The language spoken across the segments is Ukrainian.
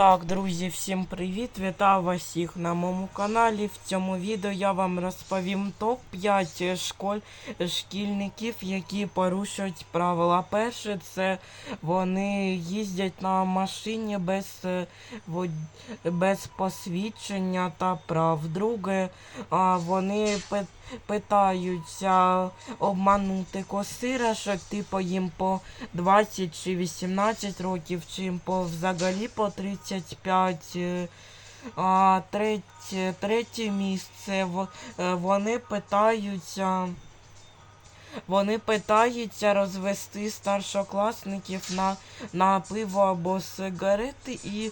Так, друзі, всім привіт! Вітаю вас всіх на моєму каналі. В цьому відео я вам розповім топ 5 школь шкільників, які порушують правила. Перше, це вони їздять на машині без, е, без посвідчення та прав. Друге, вони питаються обманути косира, типу їм по 20 чи 18 років, чи їм по взагалі по 35. е, А третє, третє місце е, вони питаються. Вони питаються розвести старшокласників на, на пиво або сигарети. І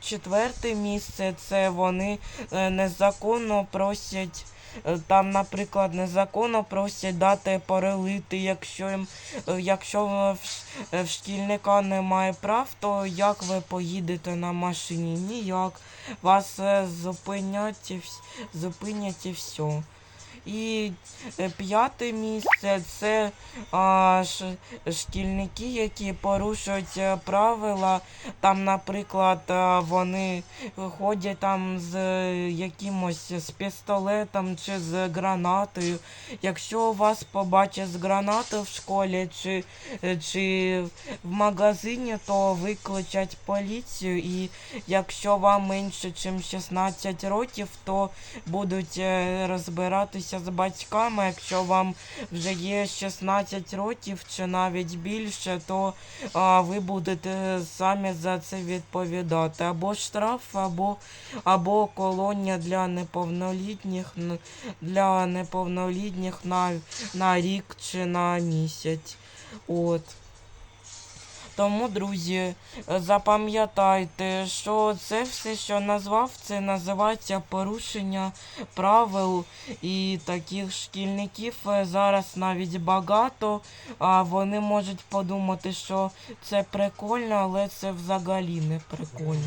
четверте місце це вони е, незаконно просять. е, Там, наприклад, незаконно просять дати перелити, якщо їм, е, якщо в, шкільника немає прав, то як ви поїдете на машині? Ніяк. Вас зупинять і, зупинять і все. І е, п'яте місце це а, шкільники, які порушують е, правила. Там, наприклад, е, вони ходять там з якимось з пістолетом чи з гранатою. Якщо вас побачать з гранатою в школі чи, чи в магазині, то викличуть поліцію. І якщо вам менше, ніж 16 років, то будуть е, з батьками. Якщо вам вже є 16 років чи навіть більше, то а, ви будете самі за це відповідати. Або штраф, або, або колонія для неповнолітніх для неповнолітніх на, на рік чи на місяць. От. Тому, друзі, запам'ятайте, що це все, що назвав, це називається порушення правил. І таких шкільників е, зараз навіть багато. А вони можуть подумати, що це прикольно, але це взагалі не прикольно.